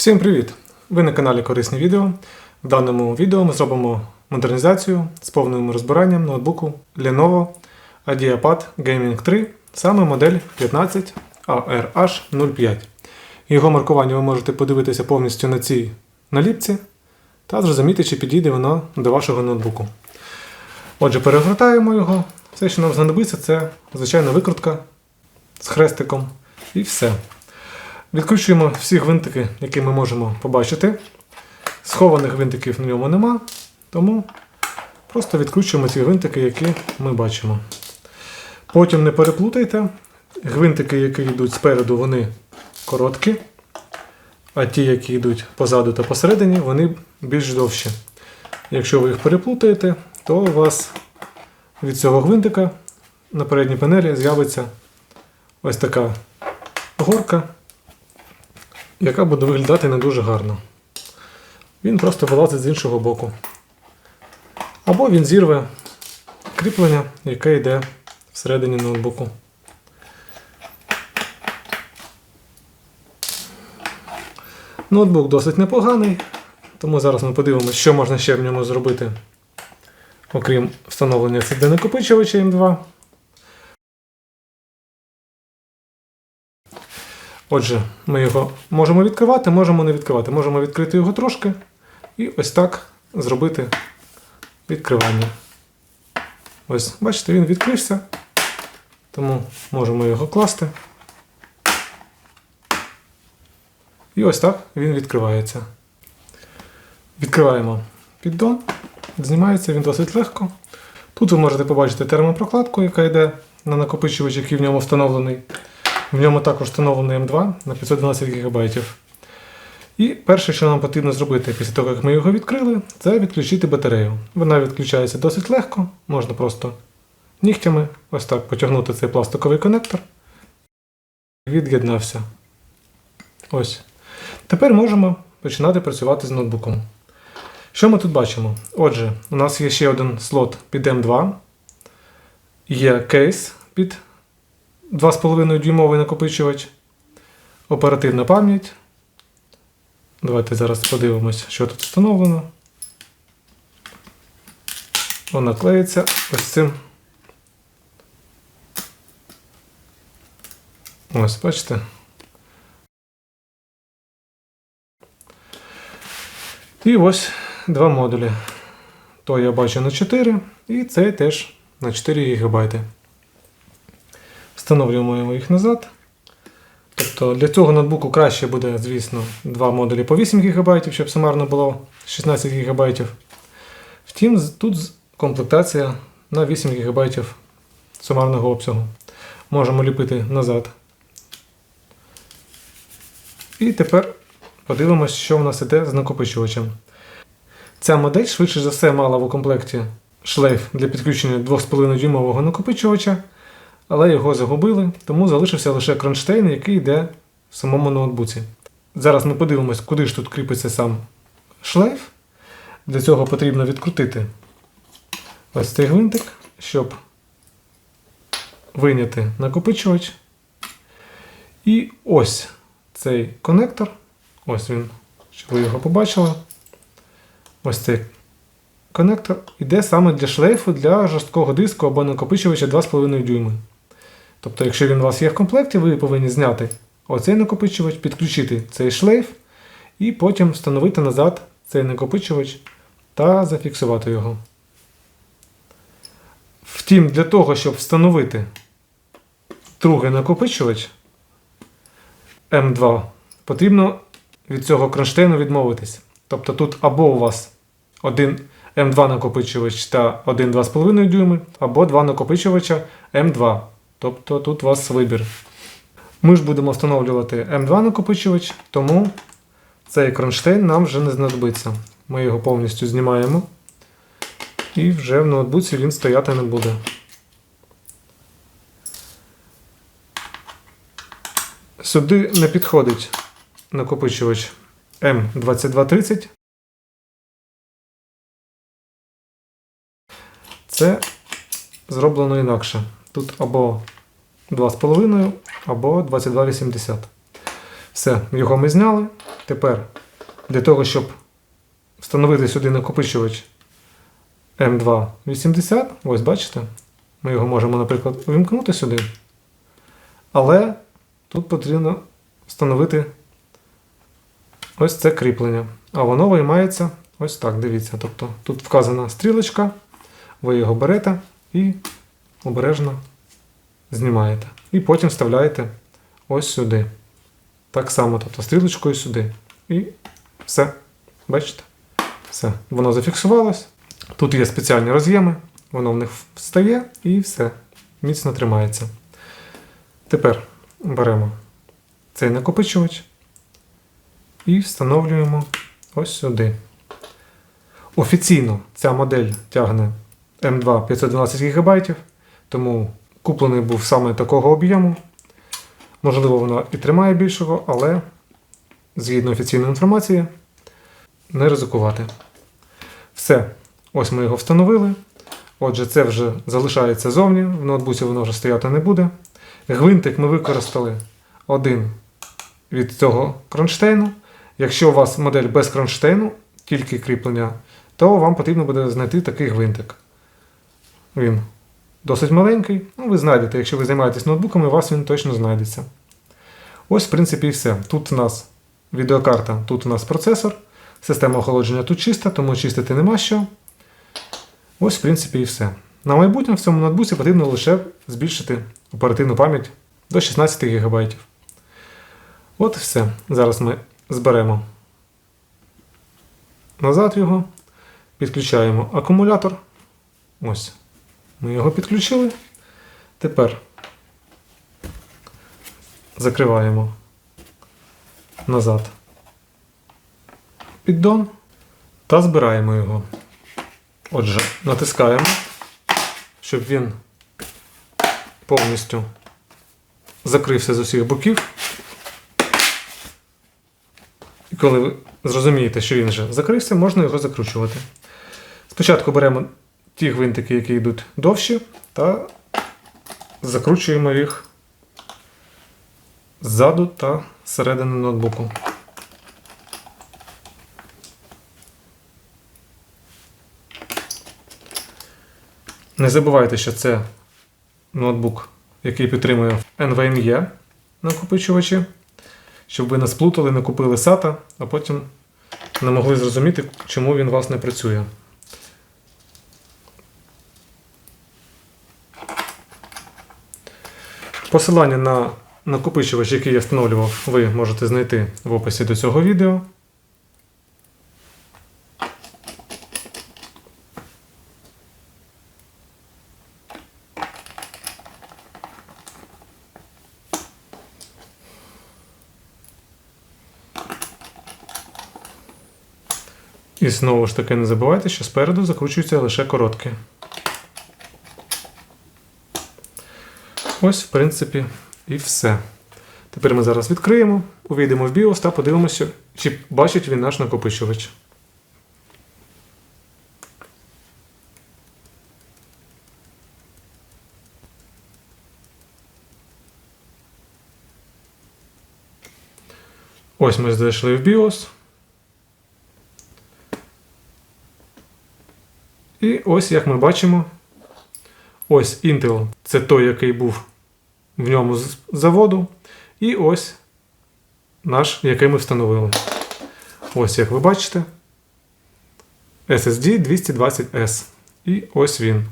Всім привіт! Ви на каналі Корисні відео. В даному відео ми зробимо модернізацію з повним розбиранням ноутбуку Lenovo IdeaPad Gaming 3, саме модель 15 ARH05. Його маркування ви можете подивитися повністю на цій наліпці та зрозуміти, чи підійде воно до вашого ноутбуку. Отже, перегортаємо його. Все, що нам знадобиться, це звичайна викрутка з хрестиком і все. Відкручуємо всі гвинтики, які ми можемо побачити. Схованих гвинтиків на ньому нема, тому просто відкручуємо ці гвинтики, які ми бачимо. Потім не переплутайте. Гвинтики, які йдуть спереду, вони короткі, а ті, які йдуть позаду та посередині, вони більш довші. Якщо ви їх переплутаєте, то у вас від цього гвинтика на передній панелі з'явиться ось така горка яка буде виглядати не дуже гарно. Він просто вилазить з іншого боку. Або він зірве кріплення, яке йде всередині ноутбуку. Ноутбук досить непоганий, тому зараз ми подивимося, що можна ще в ньому зробити, окрім встановлення CD накопичувача M2. Отже, ми його можемо відкривати, можемо не відкривати. Можемо відкрити його трошки і ось так зробити відкривання. Ось, бачите, він відкрився, тому можемо його класти. І ось так він відкривається. Відкриваємо піддон, знімається він досить легко. Тут ви можете побачити термопрокладку, яка йде на накопичувач, який в ньому встановлений. В ньому також встановлений М2 на 512 ГБ. І перше, що нам потрібно зробити після того, як ми його відкрили, це відключити батарею. Вона відключається досить легко, можна просто нігтями ось так потягнути цей пластиковий конектор. Від'єднався. Ось. Тепер можемо починати працювати з ноутбуком. Що ми тут бачимо? Отже, у нас є ще один слот під М2, є кейс під 2,5 дюймовий накопичувач, оперативна пам'ять. Давайте зараз подивимось, що тут встановлено. Вона клеїться ось цим. Ось, бачите. І ось два модулі. Той я бачу на 4, і цей теж на 4 ГБ. Встановлюємо їх назад. Тобто Для цього ноутбуку краще буде, звісно, два модулі по 8 ГБ, щоб сумарно було 16 ГБ. Втім, тут комплектація на 8 ГБ сумарного обсягу. Можемо ліпити назад. І тепер подивимося, що в нас іде з накопичувачем. Ця модель, швидше за все, мала в комплекті шлейф для підключення 2,5 дюймового накопичувача але його загубили, тому залишився лише кронштейн, який йде в самому ноутбуці. Зараз ми подивимось, куди ж тут кріпиться сам шлейф. Для цього потрібно відкрутити ось цей гвинтик, щоб вийняти накопичувач. І ось цей конектор. Ось він, щоб ви його побачили. Ось цей конектор йде саме для шлейфу для жорсткого диску або накопичувача 2,5 дюйми. Тобто, якщо він у вас є в комплекті, ви повинні зняти оцей накопичувач, підключити цей шлейф і потім встановити назад цей накопичувач та зафіксувати його. Втім, для того, щоб встановити другий накопичувач М2, потрібно від цього кронштейну відмовитись. Тобто тут або у вас один М2 накопичувач та один 2,5 дюйми, або два накопичувача М2. Тобто тут у вас вибір. Ми ж будемо встановлювати М2 накопичувач, тому цей кронштейн нам вже не знадобиться. Ми його повністю знімаємо. І вже в ноутбуці він стояти не буде. Сюди не підходить накопичувач М2230. Це зроблено інакше. Тут або 2,5, або 22,80. Все, його ми зняли. Тепер для того, щоб встановити сюди накопичувач М280, ось бачите, ми його можемо, наприклад, увімкнути сюди. Але тут потрібно встановити ось це кріплення. А воно виймається ось так, дивіться. Тобто тут вказана стрілочка, ви його берете і обережно знімаєте. І потім вставляєте ось сюди. Так само, тобто стрілочкою сюди. І все. Бачите? Все. Воно зафіксувалось. Тут є спеціальні роз'єми, воно в них встає і все. Міцно тримається. Тепер беремо цей накопичувач і встановлюємо ось сюди. Офіційно ця модель тягне М2 512 ГБ, тому куплений був саме такого об'єму. Можливо, вона і тримає більшого, але згідно офіційної інформації, не ризикувати. Все, ось ми його встановили. Отже, це вже залишається зовні, в ноутбуці воно вже стояти не буде. Гвинтик ми використали один від цього кронштейну. Якщо у вас модель без кронштейну, тільки кріплення, то вам потрібно буде знайти такий гвинтик. Він досить маленький, ну ви знайдете, якщо ви займаєтесь ноутбуками, у вас він точно знайдеться. Ось, в принципі, і все. Тут у нас відеокарта, тут у нас процесор, система охолодження тут чиста, тому чистити нема що. Ось, в принципі, і все. На майбутнє в цьому ноутбуці потрібно лише збільшити оперативну пам'ять до 16 ГБ. От і все. Зараз ми зберемо назад його, підключаємо акумулятор. Ось. Ми його підключили. Тепер закриваємо назад піддон та збираємо його. Отже, натискаємо, щоб він повністю закрився з усіх боків. І коли ви зрозумієте, що він вже закрився, можна його закручувати. Спочатку беремо ті гвинтики, які йдуть довші, та закручуємо їх ззаду та зсередини ноутбуку. Не забувайте, що це ноутбук, який підтримує NVMe накопичувачі, щоб ви не сплутали, не купили SATA, а потім не могли зрозуміти, чому він у вас не працює. Посилання на накопичувач, який я встановлював, ви можете знайти в описі до цього відео. І знову ж таки не забувайте, що спереду закручуються лише короткі. Ось, в принципі, і все. Тепер ми зараз відкриємо, увійдемо в BIOS та подивимося, чи бачить він наш накопичувач. Ось ми зайшли в BIOS. І ось, як ми бачимо, ось Intel це той, який був в ньому з заводу. І ось наш, який ми встановили. Ось, як ви бачите, SSD 220S. І ось він.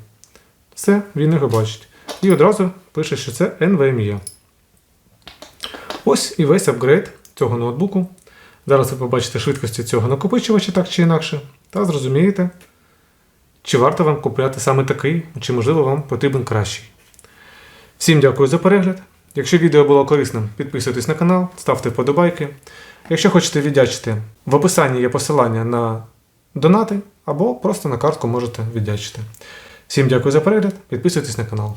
Все, він його бачить. І одразу пише, що це NVMe. Ось і весь апгрейд цього ноутбуку. Зараз ви побачите швидкості цього накопичувача так чи інакше, та зрозумієте, чи варто вам купляти саме такий, чи можливо вам потрібен кращий. Всім дякую за перегляд. Якщо відео було корисним, підписуйтесь на канал, ставте вподобайки. Якщо хочете віддячити, в описанні є посилання на донати або просто на картку можете віддячити. Всім дякую за перегляд, підписуйтесь на канал.